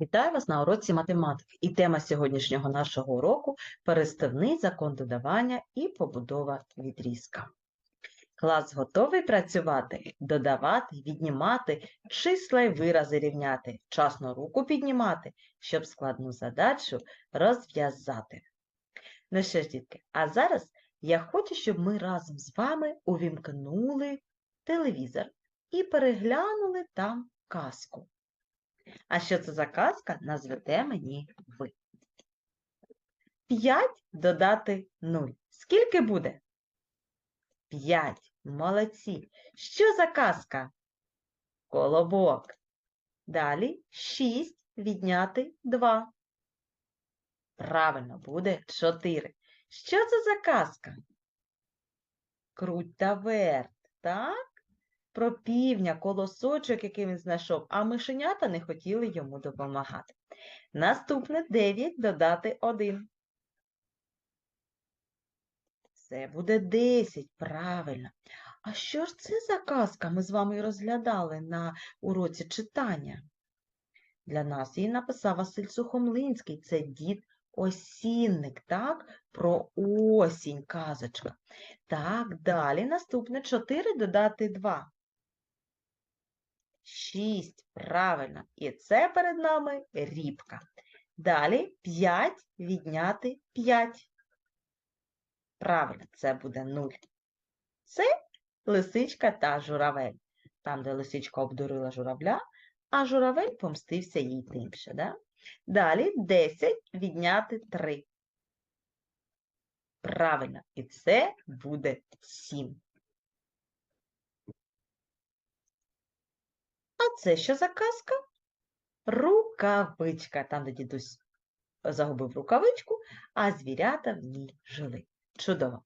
Вітаю вас на уроці математики. І тема сьогоднішнього нашого уроку переставний закон додавання і побудова відрізка. Клас готовий працювати, додавати, віднімати, числа й вирази рівняти, вчасно руку піднімати, щоб складну задачу розв'язати. Ну що ж, дітки, а зараз я хочу, щоб ми разом з вами увімкнули телевізор і переглянули там казку. А що це за казка, назвете мені ви. 5 додати 0. Скільки буде? 5. Молодці. Що за казка? Колобок. Далі 6 відняти 2. Правильно, буде 4. Що це за казка? Круть та верт, так? Про півня, колосочок, який він знайшов, а мишенята не хотіли йому допомагати. Наступне 9 додати 1. Це буде 10, правильно. А що ж це за казка ми з вами розглядали на уроці читання? Для нас її написав Василь Сухомлинський, це дід осінник, так? Про осінь казочка. Так, далі наступне 4 додати 2. 6, правильно. І це перед нами рібка. Далі 5 відняти 5. Правильно, це буде 0. Це лисичка та журавель. Там, де лисичка обдурила журавля, а журавель помстився їй тим ще. Да? Далі 10 відняти 3. Правильно, і це буде 7. А це що за казка? Рукавичка. Там, де дідусь загубив рукавичку, а звірята в ній жили. Чудово.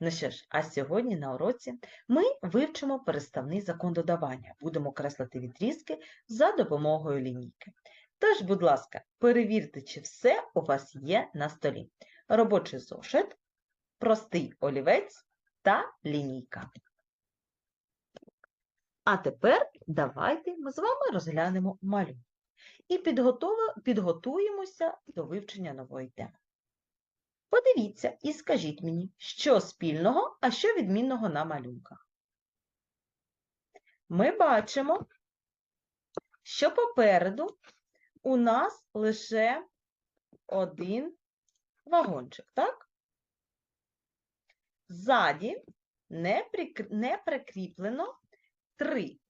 Ну що ж, а сьогодні на уроці ми вивчимо переставний закон додавання. Будемо креслити відрізки за допомогою лінійки. Тож, будь ласка, перевірте, чи все у вас є на столі. Робочий зошит, простий олівець та лінійка. А тепер давайте ми з вами розглянемо малюнок і підготуємося до вивчення нової теми. Подивіться і скажіть мені, що спільного, а що відмінного на малюнках. Ми бачимо, що попереду у нас лише один вагончик, так? Ззаді не прикріплено три.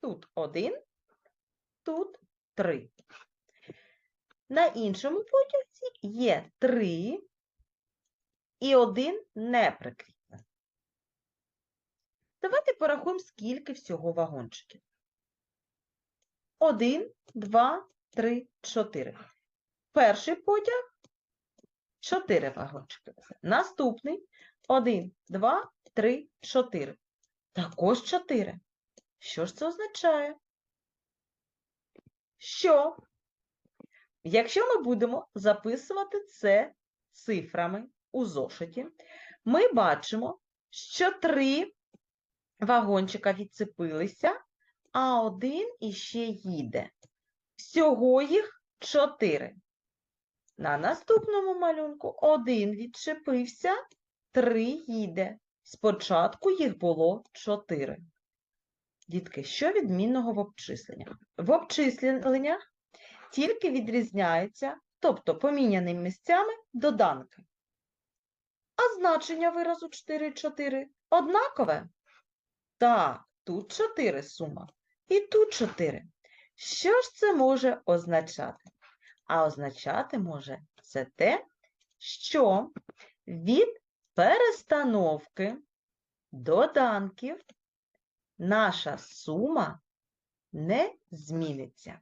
Тут один, тут три. На іншому потязі є три і один не прикріплений. Давайте порахуємо, скільки всього вагончиків. Один, два, три, чотири. Перший потяг – чотири вагончики. Наступний – один, два, три, чотири. Також 4. Що ж це означає? Що, якщо ми будемо записувати це цифрами у зошиті, ми бачимо, що три вагончика відцепилися, а один іще їде. Всього їх 4. На наступному малюнку один відчепився, три їде. Спочатку їх було 4. Дітки, що відмінного в обчисленнях? В обчисленнях тільки відрізняються, тобто поміняні місцями доданки. А значення виразу 4 4 однакове? Так, тут 4 сума. І тут 4. Що ж це може означати? А означати може це те, що від перестановки доданків наша сума не зміниться.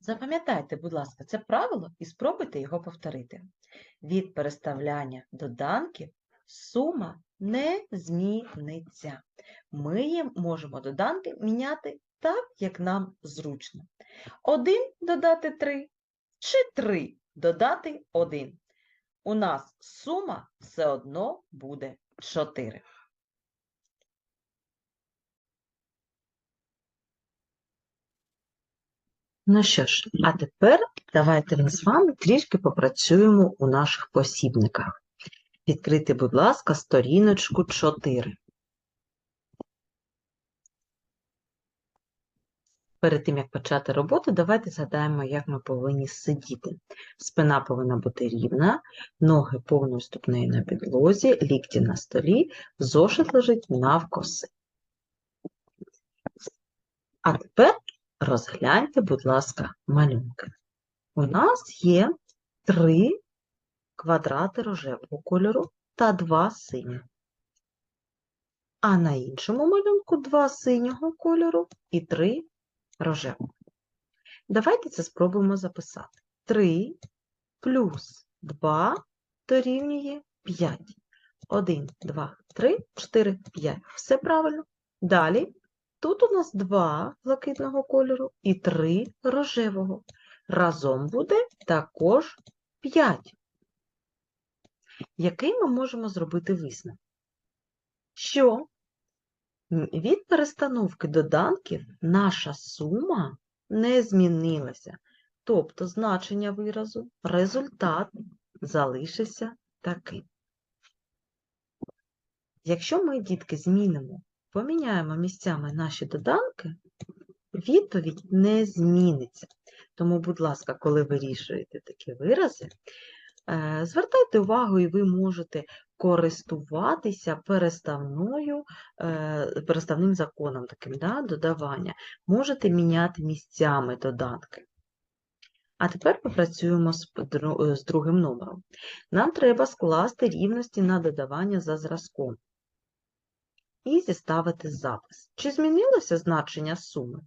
Запам'ятайте, будь ласка, це правило і спробуйте його повторити. Від переставляння доданків сума не зміниться. Ми можемо доданки міняти так, як нам зручно. 1 додати 3 чи 3 додати 1. У нас сума все одно буде 4. Ну що ж, а тепер давайте ми з вами трішки попрацюємо у наших посібниках. Відкрити, будь ласка, сторіночку 4. Перед тим, як почати роботу, давайте згадаємо, як ми повинні сидіти. Спина повинна бути рівна, ноги повною ступнею на підлозі, лікті на столі, зошит лежить навкоси. А тепер розгляньте, будь ласка, малюнки. У нас є три квадрати рожевого кольору та два синіх. А на іншому малюнку два синього кольору і три рожевого. Давайте це спробуємо записати. 3 плюс 2 дорівнює 5. 1, 2, 3, 4, 5. Все правильно. Далі. Тут у нас 2 блакитного кольору і 3 рожевого. Разом буде також 5. Який ми можемо зробити висновок? Що Від перестановки доданків наша сума не змінилася, тобто значення виразу, результат залишився таким. Якщо ми, дітки, змінимо, поміняємо місцями наші доданки, відповідь не зміниться. Тому, будь ласка, коли вирішуєте такі вирази, звертайте увагу, і ви можете користуватися переставною, е, переставним законом таким, да, додавання. Можете міняти місцями додатки. А тепер попрацюємо е, з другим номером. Нам треба скласти рівності на додавання за зразком і зіставити запис. Чи змінилося значення суми?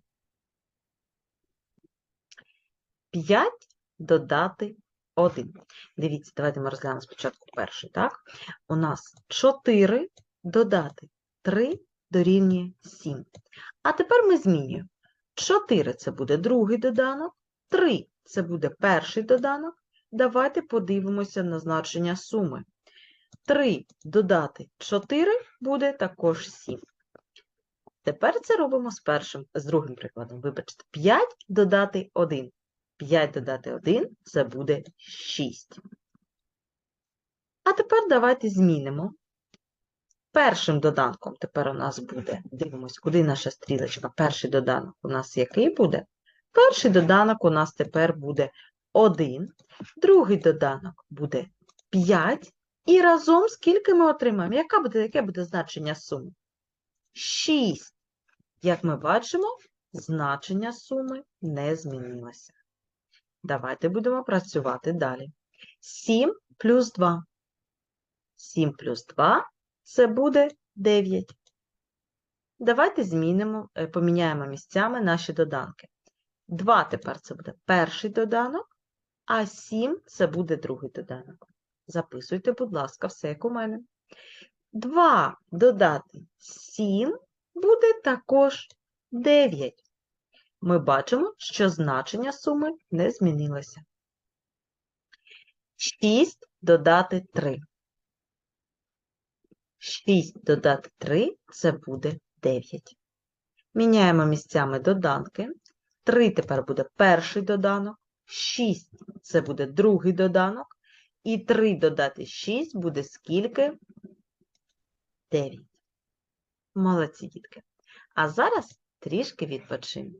5 додати 1. Дивіться, давайте ми розглянемо спочатку перший, так? У нас 4 додати 3 дорівнює 7. А тепер ми змінюємо. 4 – це буде другий доданок, 3 – це буде перший доданок. Давайте подивимося на значення суми. 3 додати 4 буде також 7. Тепер це робимо з першим, з другим прикладом. Вибачте, 5 додати 1. 5 додати 1 – це буде 6. А тепер давайте змінимо. Першим доданком тепер у нас буде, дивимось, куди наша стрілочка. Перший доданок у нас який буде? Перший доданок у нас тепер буде 1, другий доданок буде 5, і разом скільки ми отримаємо? Яка буде, яке буде значення суми? 6. Як ми бачимо, значення суми не змінилося. Давайте будемо працювати далі. 7 плюс 2. 7 плюс 2 – це буде 9. Давайте змінимо, е, поміняємо місцями наші доданки. 2 тепер це буде перший доданок, а 7 – це буде другий доданок. Записуйте, будь ласка, все як у мене. 2 додати 7 буде також 9 ми бачимо, що значення суми не змінилося. 6 додати 3. 6 додати 3 – це буде 9. Міняємо місцями доданки. 3 тепер буде перший доданок, 6 – це буде другий доданок, і 3 додати 6 буде скільки? 9. Молодці, дітки. А зараз трішки відпочинемо.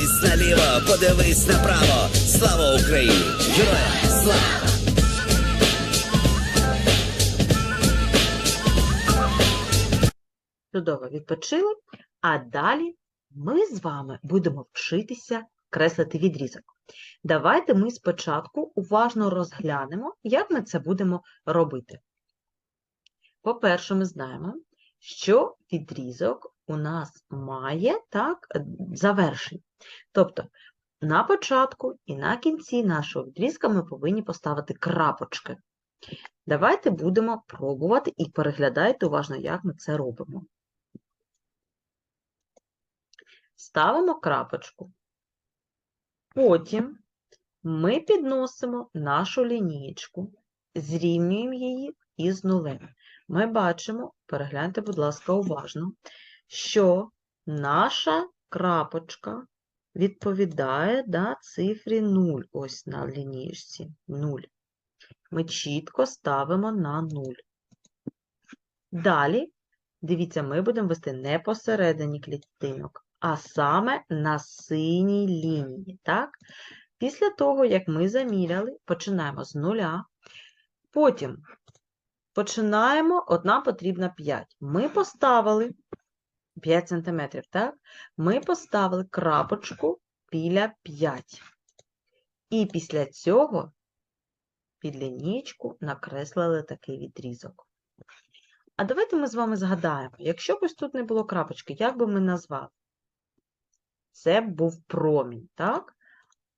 подивись направо. Слава Україні! Героям слава! Чудово відпочили. А далі ми з вами будемо вчитися креслити відрізок. Давайте ми спочатку уважно розглянемо, як ми це будемо робити. По-перше, ми знаємо, що відрізок у нас має так, завершення. Тобто на початку і на кінці нашого відрізка ми повинні поставити крапочки. Давайте будемо пробувати і переглядайте уважно, як ми це робимо. Ставимо крапочку. Потім ми підносимо нашу лінієчку, зрівнюємо її із нулем. Ми бачимо, перегляньте, будь ласка, уважно, що наша крапочка відповідає да, цифрі 0, ось на лінієчці 0. Ми чітко ставимо на 0. Далі, дивіться, ми будемо вести не посередині клітинок, а саме на синій лінії. Так? Після того, як ми заміряли, починаємо з нуля. Потім починаємо, от нам потрібно 5. Ми поставили 5 см, так? Ми поставили крапочку біля 5. І після цього під лінійку накреслили такий відрізок. А давайте ми з вами згадаємо, якщо б ось тут не було крапочки, як би ми назвали? Це був промінь, так?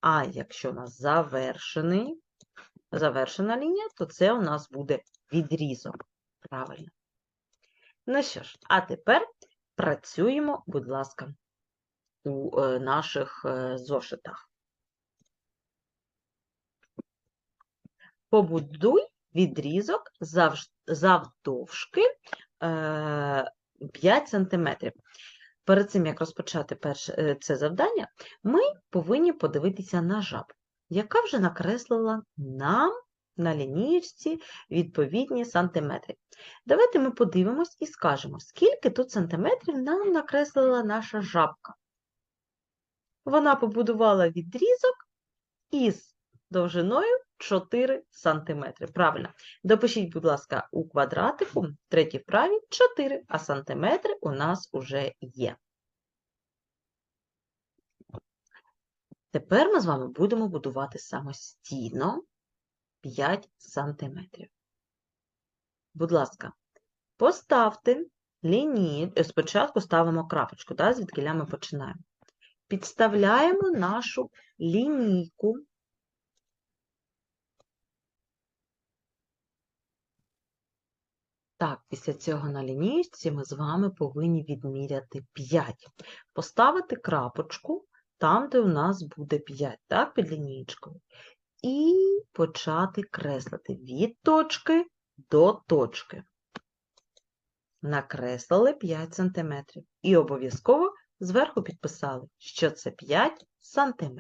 А якщо у нас завершений, завершена лінія, то це у нас буде відрізок. Правильно. Ну що ж, а тепер працюємо, будь ласка, у е, наших е, зошитах. Побудуй відрізок завдовжки е, 5 см. Перед цим, як розпочати е, це завдання, ми повинні подивитися на жабу, яка вже накреслила нам на лінієчці відповідні сантиметри. Давайте ми подивимось і скажемо, скільки тут сантиметрів нам накреслила наша жабка. Вона побудувала відрізок із довжиною 4 см. Правильно. Допишіть, будь ласка, у квадратику, третій вправі 4, а сантиметри у нас уже є. Тепер ми з вами будемо будувати самостійно 5 сантиметрів. Будь ласка, поставте лінії, е, спочатку ставимо крапочку, да, звідки ми починаємо. Підставляємо нашу лінійку Так, після цього на лінійці ми з вами повинні відміряти 5. Поставити крапочку там, де у нас буде 5, так, під лінійкою. І почати креслити від точки до точки. Накреслили 5 см. І обов'язково зверху підписали, що це 5 см.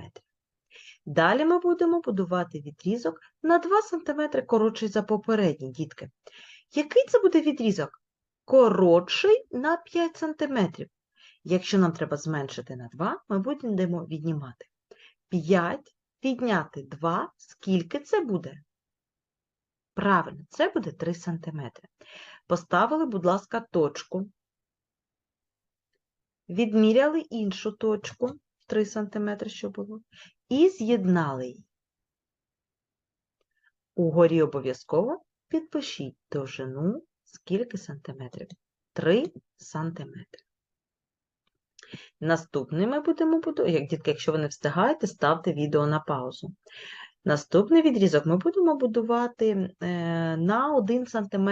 Далі ми будемо будувати відрізок на 2 см коротший за попередній, дітки. Який це буде відрізок? Коротший на 5 см. Якщо нам треба зменшити на 2, ми будемо віднімати. 5 відняти 2, скільки це буде? Правильно, це буде 3 см. Поставили, будь ласка, точку. Відміряли іншу точку, 3 см, що було, і з'єднали її. Угорі обов'язково підпишіть довжину скільки сантиметрів? 3 сантиметри. Наступний ми будемо будувати, як дітки, якщо ви не встигаєте, ставте відео на паузу. Наступний відрізок ми будемо будувати е, на 1 см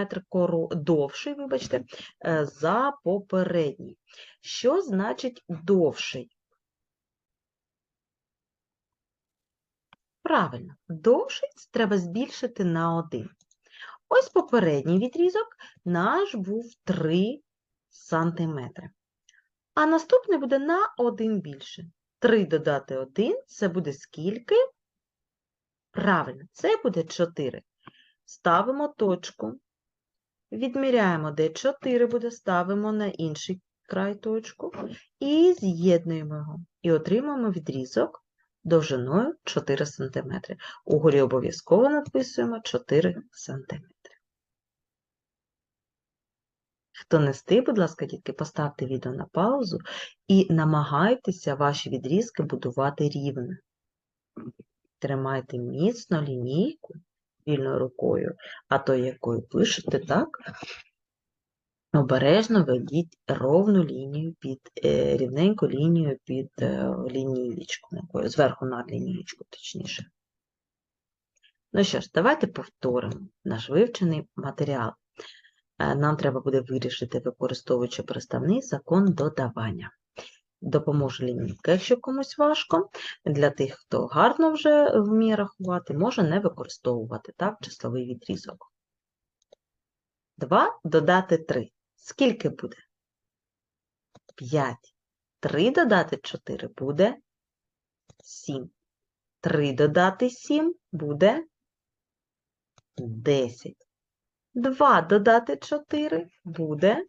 довший, вибачте, е, за попередній. Що значить довший? Правильно, довшість треба збільшити на 1. Ось попередній відрізок наш був 3 сантиметри. А наступний буде на 1 більше. 3 додати 1 – це буде скільки? Правильно, це буде 4. Ставимо точку. Відміряємо, де 4 буде, ставимо на інший край точку і з'єднуємо його. І отримаємо відрізок довжиною 4 см. Угорі обов'язково написуємо 4 см. Хто не встиг, будь ласка, дітки, поставте відео на паузу і намагайтеся ваші відрізки будувати рівно. Тримайте міцно лінійку вільною рукою, а то якою пишете, так? Обережно ведіть ровну лінію під е, рівненьку лінію під е, лінієчку, зверху на лінієчку, точніше. Ну що ж, давайте повторимо наш вивчений матеріал. Е, Нам треба буде вирішити, використовуючи приставний закон додавання. Допоможе лінійка, якщо комусь важко. Для тих, хто гарно вже вміє рахувати, може не використовувати так, числовий відрізок. 2 додати 3. Скільки буде? 5. 3 додати 4 буде 7. 3 додати 7 буде 10. 2 додати 4 буде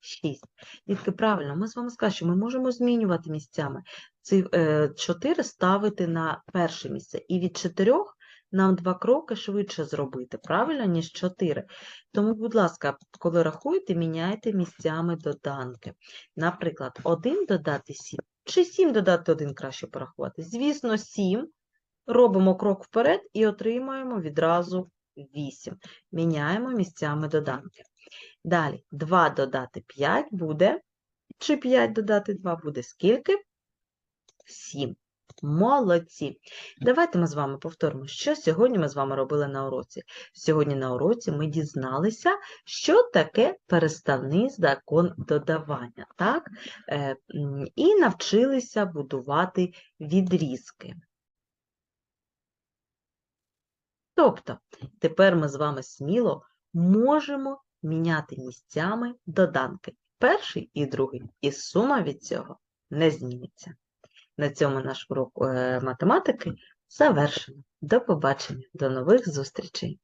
6. Дітки, правильно, ми з вами сказали, що ми можемо змінювати місцями. Ці 4 ставити на перше місце. І від 4 нам два кроки швидше зробити, правильно, ніж 4. Тому, будь ласка, коли рахуєте, міняйте місцями доданки. Наприклад, 1 додати 7. Чи 7 додати 1 краще порахувати? Звісно, 7. Робимо крок вперед і отримаємо відразу 8. Міняємо місцями доданки. Далі, 2 додати 5 буде, чи 5 додати 2 буде скільки? 7. Молодці. Давайте ми з вами повторимо, що сьогодні ми з вами робили на уроці. Сьогодні на уроці ми дізналися, що таке переставний закон додавання, так? Е, і навчилися будувати відрізки. Тобто, тепер ми з вами сміло можемо міняти місцями доданки. Перший і другий, і сума від цього не зміниться. На цьому наш урок е, математики завершено. До побачення, до нових зустрічей!